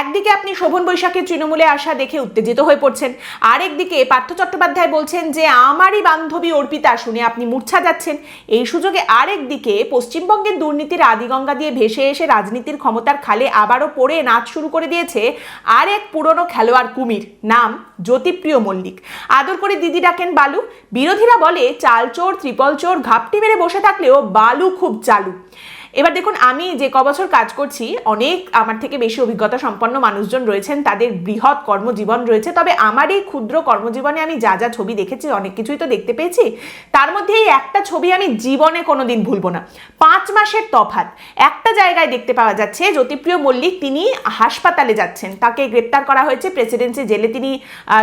একদিকে আপনি শোভন বৈশাখের তৃণমূলে আসা দেখে উত্তেজিত হয়ে পড়ছেন, আরেকদিকে পার্থ চট্টোপাধ্যায় বলছেন যে, আমারই বান্ধবী অর্পিতা শুনে আপনি মূর্ছা যাচ্ছেন। এই সুযোগে আরেকদিকে পশ্চিমবঙ্গের দুর্নীতির আদিগঙ্গা দিয়ে ভেসে এসে রাজনীতির ক্ষমতার খালে আবারও পড়ে নাচ শুরু করে দিয়েছে আরেক পুরনো খেলোয়াড় কুমির, নাম জ্যোতিপ্রিয় মল্লিক। আদর করে দিদি ডাকেন বালু। বিরোধীরা বলে চাল চোর ত্রিপল চোর ঘাপটি মেরে বসে থাকলেও বালু খুব চালু। এবার দেখুন, আমি যে ক বছর কাজ করছি, অনেক আমার থেকে বেশি অভিজ্ঞতা সম্পন্ন মানুষজন রয়েছেন, তাদের বৃহৎ কর্মজীবন রয়েছে। তবে আমার এই ক্ষুদ্র কর্মজীবনে আমি যা যা ছবি দেখেছি, অনেক কিছুই তো দেখতে পেয়েছি, তার মধ্যে এই একটা ছবি আমি জীবনে কোনোদিন ভুলবো না। পাঁচ মাসের তফাত একটা জায়গায় দেখতে পাওয়া যাচ্ছে, জ্যোতিপ্রিয় মল্লিক তিনি হাসপাতালে যাচ্ছেন। তাকে গ্রেপ্তার করা হয়েছে, প্রেসিডেন্সি জেলে তিনি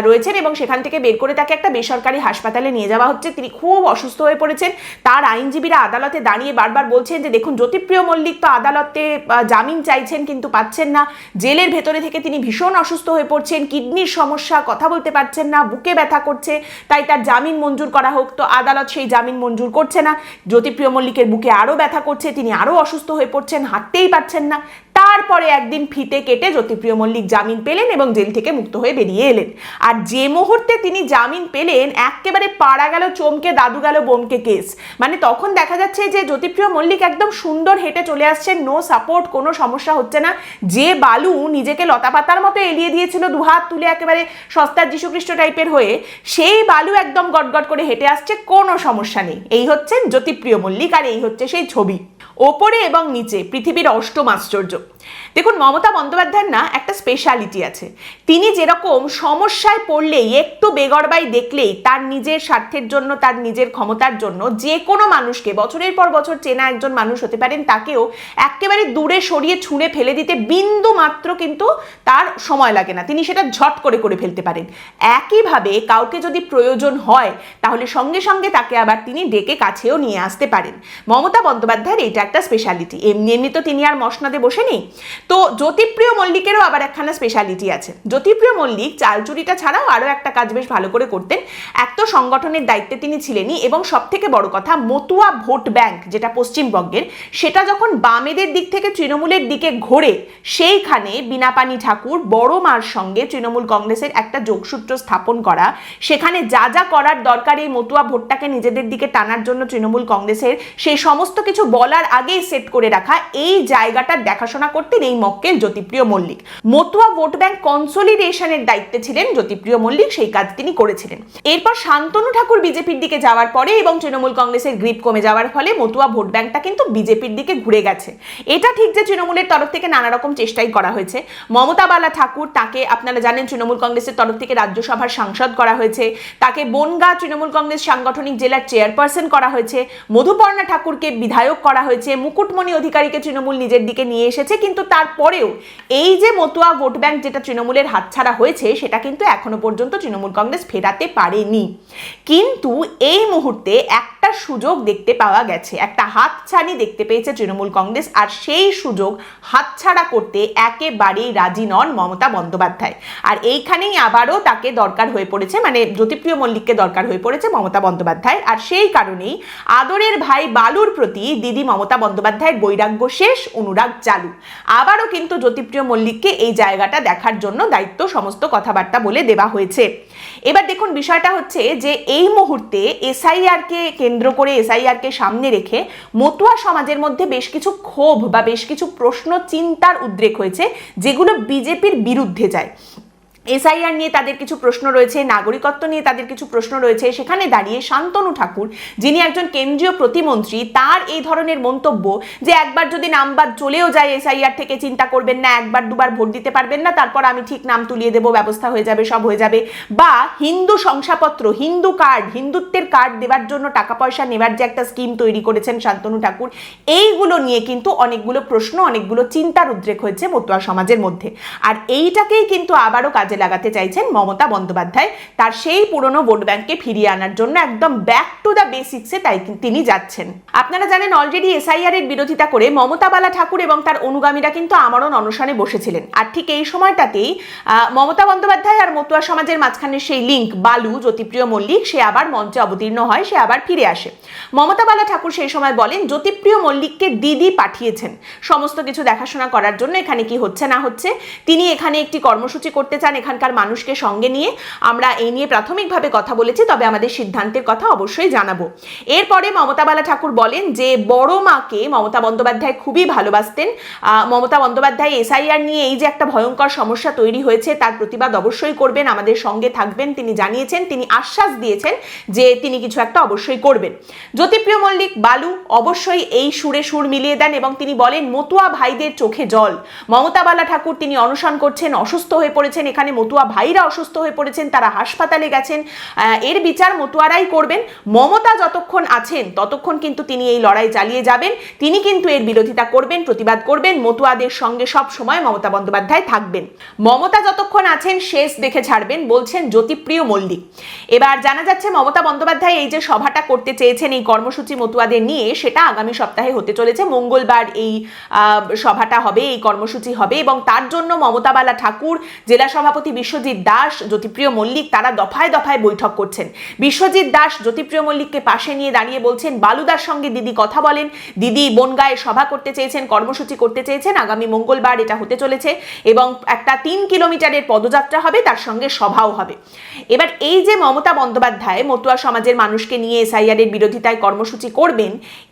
রয়েছেন এবং সেখান থেকে বের করে তাকে একটা বেসরকারি হাসপাতালে নিয়ে যাওয়া হচ্ছে। তিনি খুব অসুস্থ হয়ে পড়েছেন। তার আইনজীবীরা আদালতে দাঁড়িয়ে বারবার বলছেন যে, দেখুন জ্যোতিপ্রিয় মল্লিক তো আদালতে জামিন চাইছেন কিন্তু পাচ্ছেন না। জেলের ভেতরে থেকে তিনি ভীষণ অসুস্থ হয়ে পড়ছেন, কিডনির সমস্যা, কথা বলতে পারছেন না, বুকে ব্যথা করছে, তাই তার জামিন মঞ্জুর করা হোক। তো আদালত সেই জামিন মঞ্জুর করছে না। জ্যোতিপ্রিয় মল্লিকের বুকে আরও ব্যথা করছে, তিনি আরও অসুস্থ হয়ে পড়ছেন, হাঁটতেই পারছেন না। তারপরে একদিন ফিতে কেটে জ্যোতিপ্রিয় মল্লিক জামিন পেলেন এবং জেল থেকে মুক্ত হয়ে বেরিয়ে এলেন। আর যে মুহূর্তে তিনি জামিন পেলেন, একেবারে পাড়া গেল, চমকে দাদু গেল বোমকে কেস। মানে তখন দেখা যাচ্ছে যে জ্যোতিপ্রিয় মল্লিক একদম সুন্দর হেঁটে চলে আসছেন নো সাপোর্ট কোনো সমস্যা হচ্ছে না। যে বালু নিজেকে লতাপাতার মতো এলিয়ে দিয়েছিল, দুহাত তুলে একেবারে সস্তার যীশুখ্রিস্ট টাইপের হয়ে, সেই বালু একদম গটগট করে হেঁটে আসছে, কোনো সমস্যা নেই। এই হচ্ছেন জ্যোতিপ্রিয় মল্লিক আর এই হচ্ছে সেই ছবি। ওপরে এবং নিচে পৃথিবীর অষ্টম আশ্চর্য। দেখুন, মমতা বন্দ্যোপাধ্যায়ের না একটা স্পেশালিটি আছে। তিনি যেরকম সমস্যায় পড়লেই, একটু বেগরবাই দেখলেই তার নিজের স্বার্থের জন্য, তার নিজের ক্ষমতার জন্য যে কোনো মানুষকে, বছরের পর বছর চেনা একজন মানুষ হতে পারেন, তাকেও একেবারে দূরে সরিয়ে ছুঁড়ে ফেলে দিতে বিন্দু মাত্র কিন্তু তার সময় লাগে না। তিনি সেটা ঝট করে করে ফেলতে পারেন। একইভাবে কাউকে যদি প্রয়োজন হয়, তাহলে সঙ্গে সঙ্গে তাকে আবার তিনি ডেকে কাছেও নিয়ে আসতে পারেন। মমতা বন্দ্যোপাধ্যায়ের এটা একটা স্পেশালিটি এমনি এমনি তো তিনি আর মশনাদে বসে নেই। তো জ্যোতিপ্রিয় মল্লিকেরও আবার একখানা স্পেশালিটি আছে। জ্যোতিপ্রিয় মল্লিক চালচুরিটা ছাড়াও আরও একটা কাজ বেশ ভালো করে করতেন। এক তো সংগঠনের দায়িত্বে তিনি ছিলেনই এবং সব থেকে বড় কথা মতুয়া ভোট ব্যাংক যেটা পশ্চিমবঙ্গের, সেটা যখন বামেদের দিক থেকে তৃণমূলের দিকে ঘোরে, সেইখানে বিনাপানি ঠাকুর বড় মার সঙ্গে তৃণমূল কংগ্রেসের একটা যোগসূত্র স্থাপন করা, সেখানে যা যা করার দরকার এই মতুয়া ভোটটাকে নিজেদের দিকে টানার জন্য তৃণমূল কংগ্রেসের, সেই সমস্ত কিছু বলার আগেই সেট করে রাখা, এই জায়গাটার দেখাশোনা করতেন এই মক্কেল জ্যোতিপ্রিয় মল্লিক। মতুয়া ভোট ব্যাংক কনসোলিডেশনের দায়িত্বে ছিলেন জ্যোতিপ্রিয় মল্লিক, সেই কাজ তিনি করেছিলেন। এরপর শান্তনু ঠাকুর বিজেপির দিকে যাওয়ার পরে এবং তৃণমূল কংগ্রেসের গ্রিপ কমে যাওয়ার ফলে মতুয়া ভোট ব্যাংকটা কিন্তু বিজেপির দিকে ঘুরে গেছে। এটা ঠিক যে তৃণমূলের তরফ থেকে নানা রকম চেষ্টাই করা হয়েছে। মমতা বালা ঠাকুর তাকে আপনারা জানেন তৃণমূল কংগ্রেসের তরফ থেকে রাজ্যসভার সাংসদ করা হয়েছে। তাকে বনগা তৃণমূল কংগ্রেস সাংগঠনিক জেলার চেয়ারপারসন করা হয়েছে। মধুপর্ণা ঠাকুরকে বিধায়ক করা হয়েছে। মুকুটমণি অধিকারীকে তৃণমূল নিজের দিকে নিয়ে এসেছে কিন্তু তারপরেও এই যে মতুয়া ভোট ব্যাংক যেটা তৃণমূলের হাতছাড়া হয়েছে, সেটা কিন্তু এখনও পর্যন্ত তৃণমূল কংগ্রেস ফেরাতে পারেনি। কিন্তু এই মুহূর্তে একটা সুযোগ দেখতে পাওয়া গেছে, একটা হাতছানি দেখতে পেয়েছে তৃণমূল কংগ্রেস, আর সেই সুযোগ হাতছাড়া করতে একেবারেই রাজি নন মমতা বন্দ্যোপাধ্যায়। আর এইখানেই আবারও তাকে দরকার হয়ে পড়েছে মানে জ্যোতিপ্রিয় মল্লিককে দরকার হয়ে পড়েছে মমতা বন্দ্যোপাধ্যায়। আর সেই কারণেই আদরের ভাই বালুর প্রতি দিদি মমতা বন্দ্যোপাধ্যায়ের বৈরাগ্য শেষ, অনুরাগ চালু। আবারও কিন্তু জ্যোতিপ্রিয় মল্লিককে এই জায়গাটা দেখার জন্য দায়িত্ব সমস্ত কথাবার্তা বলে দেওয়া হয়েছে। এবার দেখুন বিষয়টা হচ্ছে যে এই মুহূর্তে এসআইআরকে কেন্দ্র করে, এসআইআরকে সামনে রেখে মতুয়া সমাজের মধ্যে বেশ কিছু ক্ষোভ বা বেশ কিছু প্রশ্ন, চিন্তার উদ্রেক হয়েছে, যেগুলো বিজেপির বিরুদ্ধে যায়। এসআইআর নিয়ে তাদের কিছু প্রশ্ন রয়েছে, নাগরিকত্ব নিয়ে তাদের কিছু প্রশ্ন রয়েছে। সেখানে দাঁড়িয়ে শান্তনু ঠাকুর, যিনি একজন কেন্দ্রীয় প্রতিমন্ত্রী, তার এই ধরনের মন্তব্য যে একবার যদি নামবাদ চলেও যায় এসআইআর থেকে, চিন্তা করবেন না, একবার দুবার ভোট দিতে পারবেন না, তারপর আমি ঠিক নাম তুলিয়ে দেবো, ব্যবস্থা হয়ে যাবে, সব হয়ে যাবে। বা হিন্দু শংসাপত্র, হিন্দু কার্ড, হিন্দুত্বের কার্ড দেওয়ার জন্য টাকা পয়সা নেবার যে একটা স্কিম তৈরি করেছেন শান্তনু ঠাকুর, এইগুলো নিয়ে কিন্তু অনেকগুলো প্রশ্ন, অনেকগুলো চিন্তার উদ্রেক হয়েছে মতুয়া সমাজের মধ্যে। আর এইটাকেই কিন্তু আবারও কাজে লাগাতে চাইছেন মমতা বন্দ্যোপাধ্যায়। তার সেই পুরনো ভোট ব্যাংককে ফিরিয়ে আনার জন্য একদম ব্যাক টু দ্য বেসিক্সে তাই তিনি যাচ্ছেন। আপনারা জানেন অলরেডি এসআইআর এর বিরোধিতা করে মমতা বালা ঠাকুর এবং তার অনুগামীরা কিন্তু আমরণ অনশনে বসেছিলেন। আর ঠিক এই সময়টাতেই মমতা বন্দ্যোপাধ্যায় আর মতুয়া সমাজের মাঝখানে সেই লিঙ্ক বালু, জ্যোতিপ্রিয় মল্লিক, সে আবার মঞ্চে অবতীর্ণ হয়, সে আবার ফিরে আসে। মমতা বালা ঠাকুর সেই সময় বলেন, জ্যোতিপ্রিয় মল্লিককে দিদি পাঠিয়েছেন। সমস্ত কিছু দেখাশোনা করার জন্য এখানে কি হচ্ছে না হচ্ছে। তিনি এখানে একটি কর্মসূচি করতে চান এখানকার মানুষকে সঙ্গে নিয়ে আমরা এই নিয়ে প্রাথমিকভাবে কথা বলেছি, তবে আমাদের সিদ্ধান্তের কথা অবশ্যই জানাব। এরপরে মমতা বালা ঠাকুর বলেন যে, বড় মাকে মমতা বন্দ্যোপাধ্যায় খুবই ভালোবাসতেন। মমতা বন্দ্যোপাধ্যায় এসআইআর নিয়ে এই যে একটা ভয়ঙ্কর সমস্যা তৈরি হয়েছে, তার প্রতিবাদ অবশ্যই করবেন, আমাদের সঙ্গে থাকবেন, তিনি জানিয়েছেন, তিনি আশ্বাস দিয়েছেন যে, তিনি কিছু একটা অবশ্যই করবেন। জ্যোতিপ্রিয় মল্লিক, বালু, অবশ্যই এই সুরে সুর মিলিয়ে দেন এবং তিনি বলেন, মতুয়া ভাইদের চোখে জল। মমতা বালা ঠাকুর তিনি অনশন করছেন, অসুস্থ হয়ে পড়েছেন, এখানে মতুয়া ভাইরা অসুস্থ হয়ে পড়েছেন, তারা হাসপাতালে গেছেন। এর বিচার মতুয়ারাই করবেন। মমতা যতক্ষণ আছেন, ততক্ষণ কিন্তু তিনি এই লড়াই চালিয়ে যাবেন। তিনি কিন্তু এর বিরোধিতা করবেন, প্রতিবাদ করবেন। মতুয়াদের সঙ্গে সব সময় মমতা বন্দ্যোপাধ্যায় থাকবেন। মমতা যতক্ষণ আছেন, শেষ দেখে ছাড়বেন, বলছেন জ্যোতিপ্রিয় মল্লিক। এবার জানা যাচ্ছে, মমতা বন্দ্যোপাধ্যায় এই যে সভাটা করতে চেয়েছেন, এই কর্মসূচি মতুয়াদের নিয়ে, সেটা আগামী সপ্তাহে হতে চলেছে। মঙ্গলবার এই সভাটা হবে, এই কর্মসূচি হবে এবং তার জন্য মমতা বালা ঠাকুর, জেলা সভাপতি বিশ্বজিৎ দাস, জ্যোতিপ্রিয় মল্লিক তারা দফায় দফায় বৈঠক করছেন। বিশ্বজিৎ দাস, জ্যোতিপ্রিয় মল্লিককে পাশে নিয়ে দাঁড়িয়ে বলছেন, বালুদার সঙ্গে দিদি কথা বলেন, দিদি বনগায়ে সভা করতে চেয়েছেন, কর্মসূচি করতে চেয়েছেন, আগামী মঙ্গলবার এটা হতে চলেছে এবং একটা তিন কিলোমিটারের পদযাত্রা হবে, তার সঙ্গে সভাও হবে। এবার এই যে মমতা বন্দ্যোপাধ্যায় মতুয়া সমাজের মানুষকে নিয়ে এসআইআর এর বিরোধিতায় কর্মসূচি করবেন,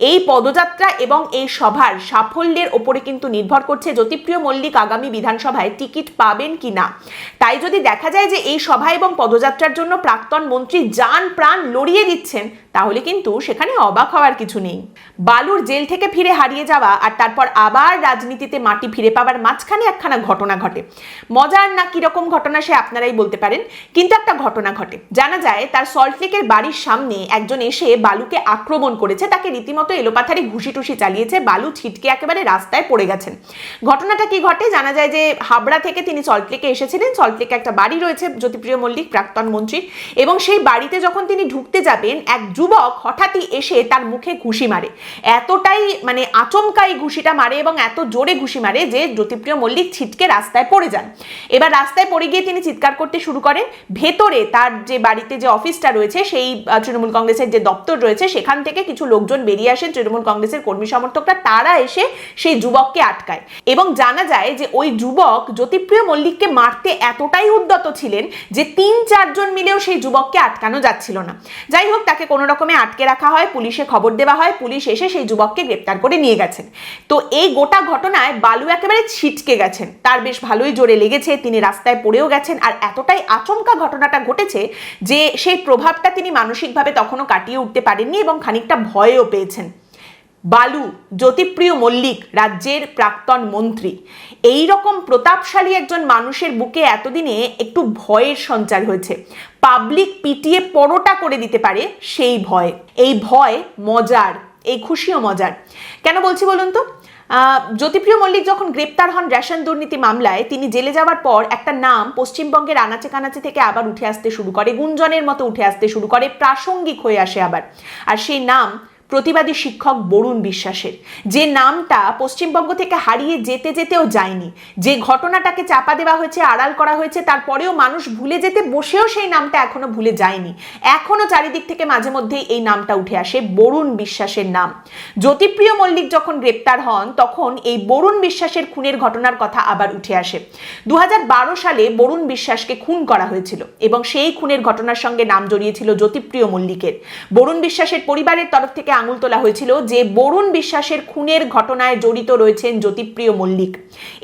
এই পদযাত্রা এবং এই সভার সাফল্যের ওপরে কিন্তু নির্ভর করছে জ্যোতিপ্রিয় মল্লিক আগামী বিধানসভায় টিকিট পাবেন কি না তাই যদি দেখা যায় যে এই সভা এবং পদযাত্রার জন্য প্রাক্তন মন্ত্রী যান প্রাণ লড়িয়ে দিচ্ছেন, তাহলে কিন্তু সেখানে অবাক হওয়ার কিছু নেই। বালুর জেল থেকে ফিরে হারিয়ে যাওয়া আর তারপর আবার রাজনীতিতে মাটি ফিরে পাওয়ার মাঝখানে একখানা ঘটনা ঘটে। মজার না কীরকম ঘটনা সে আপনারাই বলতে পারেন, কিন্তু একটা ঘটনা ঘটে। জানা যায় তার সল্টলেকের বাড়ির সামনে একজন এসে বালুকে আক্রমণ করেছে, তাকে রীতিমতো এলোপাথারি ঘুষি টুসি চালিয়েছে, বালু ছিটকে একেবারে রাস্তায় পড়ে গেছেন। ঘটনাটা কি ঘটে? জানা যায় যে হাবড়া থেকে তিনি সল্টলেকে এসেছিলেন সল্টলেকে একটা বাড়ি রয়েছে জ্যোতিপ্রিয় মল্লিক, প্রাক্তন মন্ত্রী। এবং সেই বাড়িতে যখন তিনি ঢুকতে যাবেন, এক যুবক হঠাৎই এসে তার মুখে ঘুষি মারে। এতটাই মানে আচমকাই ঘুষিটা মারে এবং এত জোরে ঘুষি মারে যে জ্যোতিপ্রিয় মল্লিক ছিটকে রাস্তায় পড়ে যান। এবার রাস্তায় পড়ে গিয়ে তিনি চিৎকার করতে শুরু করেন। ভেতরে তার যে বাড়িতে যে অফিসটা রয়েছে, সেই তৃণমূল কংগ্রেসের যে দপ্তর রয়েছে, সেখান থেকে কিছু লোকজন বেরিয়ে আসেন তৃণমূল কংগ্রেসের কর্মী সমর্থকরা, তারা এসে সেই যুবককে আটকায়। এবং জানা যায় যে ওই যুবক জ্যোতিপ্রিয় মল্লিককে মারতে এতটাই উদ্যত ছিলেন যে তিন চারজন মিলেও সেই যুবককে আটকানো যাচ্ছিল না। যাই হোক, তাকে কোনো রকমে আটকে রাখা হয়, পুলিশে খবর দেওয়া হয়, পুলিশ এসে সেই যুবককে গ্রেপ্তার করে নিয়ে গেছেন। তো এই গোটা ঘটনায় বালু একেবারে ছিটকে গেছেন। তার বেশ ভালোই জোরে লেগেছে, তিনি রাস্তায় পড়েও গেছেন আর এতটাই আচমকা ঘটনাটা ঘটেছে যে সেই প্রভাবটা তিনি মানসিকভাবে তখনও কাটিয়ে উঠতে পারেননি এবং খানিকটা ভয়ও পেয়েছেন। বালু, জ্যোতিপ্রিয় মল্লিক, রাজ্যের প্রাক্তন মন্ত্রী। এই রকম প্রতাপশালী একজন মানুষের বুকে এতদিনে একটু ভয়ের সঞ্চার হয়েছে। পাবলিক পিটিয়ে পরোটা করে দিতে পারে সেই ভয়। এই ভয় মজার, এই খুশিও মজার। কেন বলছি বলুন তো? জ্যোতিপ্রিয় মল্লিক যখন গ্রেপ্তার হন রেশন দুর্নীতি মামলায়, তিনি জেলে যাওয়ার পর একটা নাম পশ্চিমবঙ্গের আনাচে কানাচে থেকে আবার উঠে আসতে শুরু করে, গুঞ্জনের মতো উঠে আসতে শুরু করে, প্রাসঙ্গিক হয়ে আসে আবার। আর সেই নাম প্রতিবাদী শিক্ষক বরুণ বিশ্বাসের। যে নামটা পশ্চিমবঙ্গ থেকে হারিয়ে যেতে যেতেও যায়নি। যে ঘটনাটাকে চাপা দেওয়া হয়েছে, আড়াল করা হয়েছে, তারপরেও মানুষ ভুলে যেতে বসেও সেই নামটা এখনও ভুলে যায়নি। এখনও চারিদিক থেকে মাঝে মধ্যেই এই নামটা উঠে আসে বরুণ বিশ্বাসের নাম। জ্যোতিপ্রিয় মল্লিক যখন গ্রেপ্তার হন, তখন এই বরুণ বিশ্বাসের খুনের ঘটনার কথা আবার উঠে আসে। দু হাজার বারো সালে বরুণ বিশ্বাসকে খুন করা হয়েছিল এবং সেই খুনের ঘটনার সঙ্গে নাম জড়িয়েছিল জ্যোতিপ্রিয় মল্লিকের। বরুণ বিশ্বাসের পরিবারের তরফ থেকে আঙুল তোলা হয়েছিল যে বরুণ বিশ্বাসের খুনের ঘটনায় জড়িত রয়েছেন জ্যোতিপ্রিয় মল্লিক।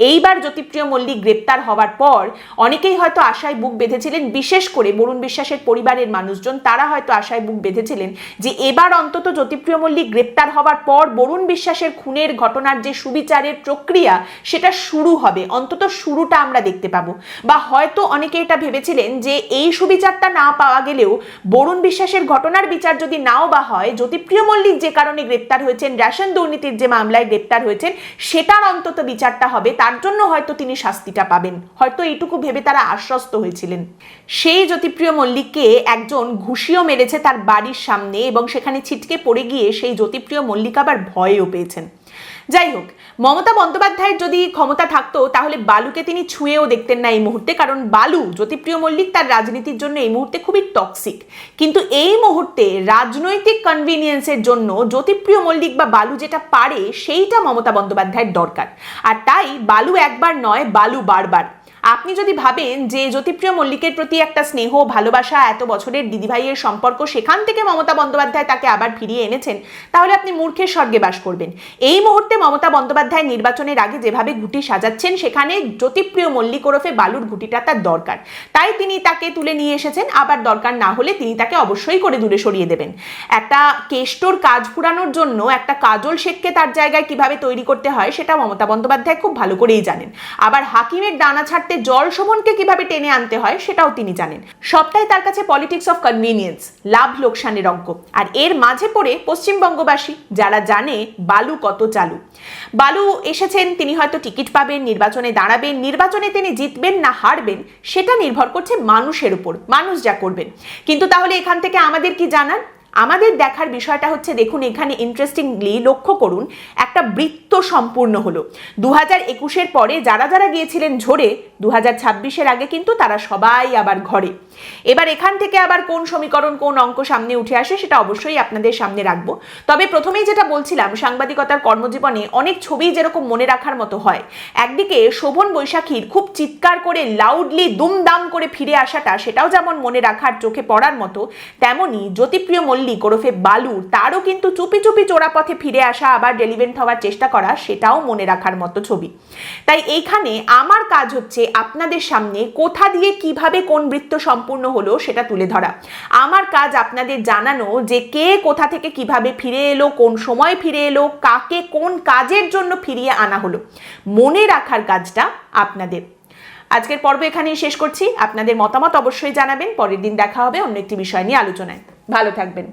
এইবার জ্যোতিপ্রিয় মল্লিক গ্রেপ্তার হওয়ার পর অনেকেই হয়তো আশায় বুক বেঁধেছিলেন, বিশেষ করে বরুণ বিশ্বাসের পরিবারের মানুষজন। তারা হয়তো আশায় বুক বেঁধেছিলেন যে এবার অন্তত জ্যোতিপ্রিয় মল্লিক গ্রেপ্তার হওয়ার পর বরুণ বিশ্বাসের খুনের ঘটনার যে সুবিচারের প্রক্রিয়া, সেটা শুরু হবে। অন্তত শুরুটা আমরা দেখতে পাবো। বা হয়তো অনেকে এটা ভেবেছিলেন যে এই সুবিচারটা না পাওয়া গেলেও বরুণ বিশ্বাসের ঘটনার বিচার যদি নাও বা হয়, জ্যোতিপ্রিয় মল্লিক মল্লিক যে কারণে গ্রেপ্তার হয়েছেন, রেশন দুর্নীতির যে মামলায় গ্রেপ্তার হয়েছেন, সেটার অন্তত বিচারটা হবে, তার জন্য হয়তো তিনি শাস্তিটা পাবেন। হয়তো এইটুকু ভেবে তারা আশ্বস্ত হয়েছিলেন। সেই জ্যোতিপ্রিয় মল্লিককে একজন ঘুষিও মেরেছে তার বাড়ির সামনে এবং সেখানে ছিটকে পড়ে গিয়ে সেই জ্যোতিপ্রিয় মল্লিক আবার ভয়েও পেয়েছেন। যাই হোক, মমতা বন্দ্যোপাধ্যায়ের যদি ক্ষমতা থাকতো, তাহলে বালুকে তিনি ছুঁয়েও দেখতেন না এই মুহূর্তে, কারণ বালু জ্যোতিপ্রিয় মল্লিক তার রাজনীতির জন্য এই মুহূর্তে খুবই টক্সিক কিন্তু এই মুহূর্তে রাজনৈতিক কনভিনিয়েন্সের জন্য জ্যোতিপ্রিয় মল্লিক বা বালু যেটা পারে, সেইটা মমতা বন্দ্যোপাধ্যায়ের দরকার। আর তাই বালু একবার নয়, বালু বারবার। আপনি যদি ভাবেন যে জ্যোতিপ্রিয় মল্লিকের প্রতি একটা স্নেহ ভালোবাসা এত বছরের দিদিভাইয়ের সম্পর্ক সেখান থেকে মমতা বন্দ্যোপাধ্যায় তাকে আবার ফিরিয়ে এনেছেন, তাহলে আপনি মূর্খের স্বর্গে বাস করবেন। এই মুহূর্তে মমতা বন্দ্যোপাধ্যায় নির্বাচনের আগে যেভাবে ঘুটি সাজাচ্ছেন, সেখানে জ্যোতিপ্রিয় মল্লিক ওরফে বালুর ঘুটিটা তার দরকার। তাই তিনি তাকে তুলে নিয়ে এসেছেন, আবার দরকার না হলে তিনি তাকে অবশ্যই করে দূরে সরিয়ে দেবেন। একটা কেষ্টর কাজ ফুরানোর জন্য একটা কাজল শেখকে তার জায়গায় কীভাবে তৈরি করতে হয়, সেটা মমতা বন্দ্যোপাধ্যায় খুব ভালো করেই জানেন। আবার হাকিমের ডানা ছাড়তে জল শোভনকে কীভাবে টেনে আনতে হয় সেটাও তিনি জানেন। সবটাই তার কাছে পলিটিক্স অফ কনভিনিয়েন্স লাভ লোকসানের অঙ্ক। আর এর মাঝে পড়ে পশ্চিমবঙ্গবাসী, যারা জানে বালু কত চালু। বালু এসেছেন, তিনি হয়তো টিকিট পাবেন, নির্বাচনে দাঁড়াবেন, নির্বাচনে তিনি জিতবেন না হারবেন, সেটা নির্ভর করছে মানুষের উপর, মানুষ যা করবেন। কিন্তু তাহলে এখান থেকে আমাদের কি জানার? আমাদের দেখার বিষয়টা হচ্ছে, দেখুন, এখানে ইন্টারেস্টিংলি লক্ষ্য করুন, একটা বৃত্ত সম্পূর্ণ হলো। দু হাজার একুশের পরে যারা যারা গিয়েছিলেন ঝরে দু হাজার ছাব্বিশের আগে কিন্তু তারা সবাই আবার ঘরে। এবার এখান থেকে আবার কোন সমীকরণ, কোন অঙ্ক সামনে উঠে আসে সেটা অবশ্যই আপনাদের সামনে রাখব। তবে প্রথমেই যেটা বলছিলাম, সাংবাদিকতার কর্মজীবনে অনেক ছবি যেরকম মনে রাখার মতো হয়, একদিকে শোভন বৈশাখীর খুব চিৎকার করে লাউডলি দুমদাম করে ফিরে আসাটা, সেটাও যেমন মনে রাখার চোখে পড়ার মতো, তেমনি জ্যোতিপ্রিয় মল্লিক ওরফে বালু, তারও কিন্তু চুপি চুপি চোরাপথে ফিরে আসা, আবার রেলিভেন্ট হওয়ার চেষ্টা করা, সেটাও মনে রাখার মতো ছবি। তাই এইখানে আমার কাজ হচ্ছে আপনাদের সামনে কোথা দিয়ে কীভাবে কোন বৃত্ত সম্পূর্ণ হলো সেটা তুলে ধরা। আমার কাজ আপনাদের জানানো যে কে কোথা থেকে কীভাবে ফিরে এলো, কোন সময় ফিরে এলো, কাকে কোন কাজের জন্য ফিরিয়ে আনা হলো। মনে রাখার কাজটা আপনাদের। আজকের পর্ব এখানেই শেষ করছি। আপনাদের মতামত অবশ্যই জানাবেন। পরের দিন দেখা হবে অন্য একটি বিষয় নিয়ে আলোচনায়। ভালো থাকবেন।